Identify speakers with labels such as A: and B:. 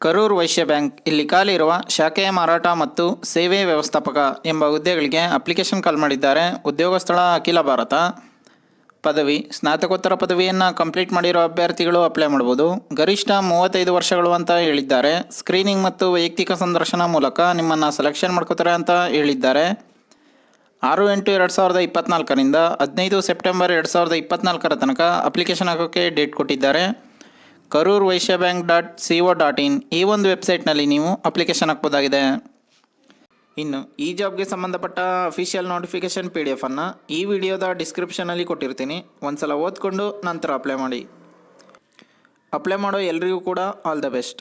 A: Karur Vysya bank ಇಲ್ಲಿ ಖಾಲಿ ಇರುವ ಶಾಖೆಯ ಮಾರಾಟ ಮತ್ತು ಸೇವೆ ವ್ಯವಸ್ಥಾಪಕ ಎಂಬ ಹುದ್ದೆಗಳಿಗೆ ಅಪ್ಲಿಕೇಶನ್ ಕಾಲ್ ಮಾಡಿದ್ದಾರೆ. ಉದ್ಯೋಗ ಸ್ಥಳ ಅಖಿಲ ಭಾರತ. ಪದವಿ, ಸ್ನಾತಕೋತ್ತರ ಪದವಿಯನ್ನು ಕಂಪ್ಲೀಟ್ ಮಾಡಿರೋ ಅಭ್ಯರ್ಥಿಗಳು ಅಪ್ಲೈ ಮಾಡ್ಬೋದು. ಗರಿಷ್ಠ ಮೂವತ್ತೈದು ವರ್ಷಗಳು ಅಂತ ಹೇಳಿದ್ದಾರೆ. ಸ್ಕ್ರೀನಿಂಗ್ ಮತ್ತು ವೈಯಕ್ತಿಕ ಸಂದರ್ಶನ ಮೂಲಕ ನಿಮ್ಮನ್ನು ಸೆಲೆಕ್ಷನ್ ಮಾಡ್ಕೋತಾರೆ ಅಂತ ಹೇಳಿದ್ದಾರೆ. ಆರು ಎಂಟು ಎರಡು ಸಾವಿರದ ಇಪ್ಪತ್ನಾಲ್ಕರಿಂದ ಹದಿನೈದು ಸೆಪ್ಟೆಂಬರ್ ಎರಡು ಸಾವಿರದ ಇಪ್ಪತ್ನಾಲ್ಕರ ತನಕ ಅಪ್ಲಿಕೇಶನ್ ಹಾಕೋಕ್ಕೆ ಡೇಟ್ ಕೊಟ್ಟಿದ್ದಾರೆ. Karur Vysya bank dot C O dot in ಈ ಒಂದು ವೆಬ್ಸೈಟ್ನಲ್ಲಿ ನೀವು ಅಪ್ಲಿಕೇಶನ್ ಹಾಕ್ಬೋದಾಗಿದೆ. ಇನ್ನು ಈ ಜಾಬ್ಗೆ ಸಂಬಂಧಪಟ್ಟ ಅಫಿಷಿಯಲ್ ನೋಟಿಫಿಕೇಶನ್ ಪಿ ಡಿ ಎಫನ್ನು ಈ ವಿಡಿಯೋದ ಡಿಸ್ಕ್ರಿಪ್ಷನಲ್ಲಿ ಕೊಟ್ಟಿರ್ತೀನಿ. ಒಂದು ಸಲ ಓದ್ಕೊಂಡು ನಂತರ ಅಪ್ಲೈ ಮಾಡಿ. ಅಪ್ಲೈ ಮಾಡೋ ಎಲ್ರಿಗೂ ಕೂಡ ಆಲ್ ದ ಬೆಸ್ಟ್.